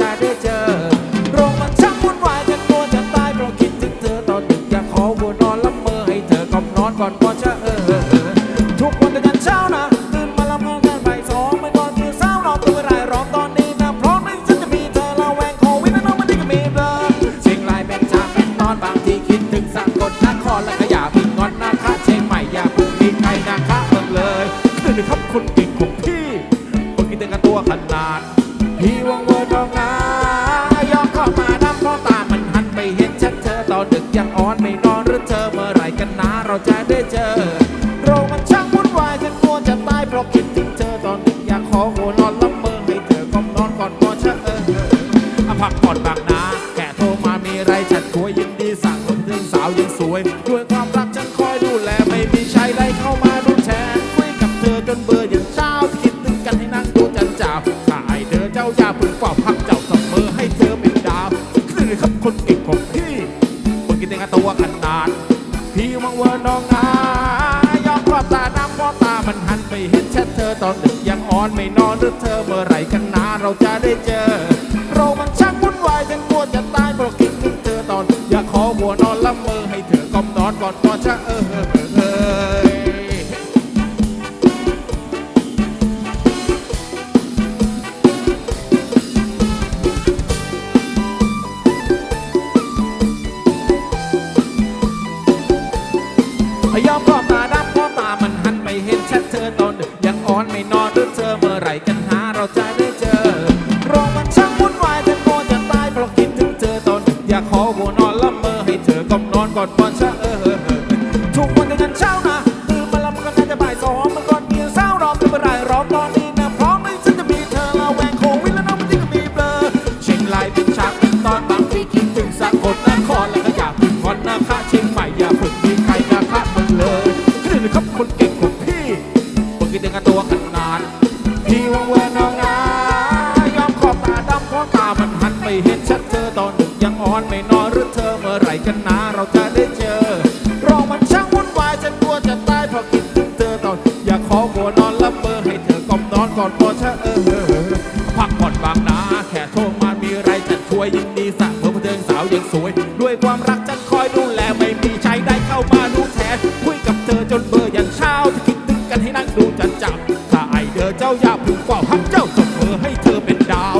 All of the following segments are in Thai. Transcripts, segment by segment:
จะได้เจอ โรงมันช่าวนวายกลัวจะตายเราคิดถึงเธอตอนดึกอยากขอวันอนละเมอให้เธอกอบนอนก่อนพอจะเออ ทุกวันต่กันเช้านะตื่นมาละเมอกันบ่สองไม่นอนตื่นเช้านอนตื่นราร้องตอนนี้นะพร้อมที่ฉันจะมีเธอละแวงโควิดนะน้มันที่ก็มีเบลอเชียงรายเป็นชาเป็นตอนบางทีคิดถึงสังกลนครและก็อยาพิงงอนนะคะเชียงใหม่อยาพึ่ใครนะคะเเลยตื่นเลยครับคุกิ่งของพี่เมื่อกี้ต้กันตัวขนาดพี่ว่าง ดึกยังอ้อนไม่นอนหรือเธอเมื่อไรกันนะเราจะได้เจอเรงมันช่างวุ่นวายฉันกลัวจะตายเพราะคิดถึงเธอตอนดึกอยากขอหัวนอนละเมอให้เธอก้มนอนก่อนกอเชอเออพักผ่อนบางนาแค่โทรมามีไรฉันคุยยินดีสั่งคนถึงสาวยังสวย ด้วยความรักฉันคอยดูแลไม่มีชายใดเข้ามารู้แทนคุยกับเธอจนเบื่ออย่างเช้าคิดถึงกันให้นั่งดูจันจ้าถ่าไอเธอเจ้าอย่าเพิ่งปอบพักเจ้าเสมอให้เธอเป็นดาวคือคำคนเก่ง วังเวอร์น้องอายอมความตาดำมอตามันหันไปเห็นแชทเธอตอนดึกยังอ่อนไม่นอนหรือเธอเมื่อไหร่กันนาเราจะได้เจอ เรามันช่างวุ่นวายจนกลัวจะตายเพราะคิดถึงเธอตอน อยากขอหัวนอนละเมอให้เธอกอมนอนก่อนก่อนจะเออ นไม่นอนหรือเธอเมื่อไหร่กันหาเราจะได้เจอโรงมันช่างวุ่นวายจนโกนจะตายเพราะคิดถึงเธอตอน อยากขอหัวนอนละเมอให้เธอกำนอนก่อนก่อนจะเออ เพราะตามันหันไม่เห็นชัดเธอตอนยังอ่อนไม่นอนหรือเธอเมื่อไหร่กันนะเราจะได้เจอรองมันช่างวุ่นวายจนกลัวจะตายเพราะคิดถึงเธอตอนอยากขอหัวนอนละเมอให้เธอกล่อมนอนก่อนพอชะเออเออพักผ่อนบางนาแค่โทรมามีไรจะช่วยยินดีสั่งเพื่อเทิงสาวยังสวย ด้วยความรักจะคอยดูแลไม่มีใชายได้เข้ามาดูแทนคุยกับเธอจนเบื่อยันเช้าจะคิดถึงกันให้นั่งดูจันจับถ้าไอเดอเจ้าอย่าเพึ่งเฝ้าพักเจ้าจบเออให้เธอเป็นดาว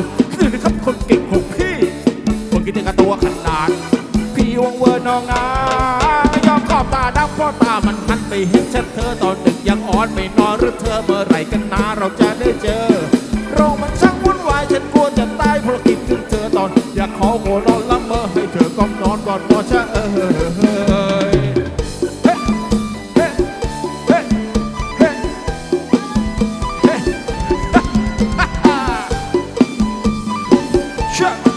วงเวอร์นองนายอมขอบตาดังเพราะตามันหันไปเห็นฉันเธอตอนดึกยังอ่อนไม่นอนหรือเธอเมื่อไรกันนาเราจะได้เจอโรงมันช่างวุ่นวายฉันกลัวจะตายเพราะคิดถึงเธอตอน อยากขอหัวนอนละเมอให้เธอก้มนอนก่อนนอนชะเออเชื่อ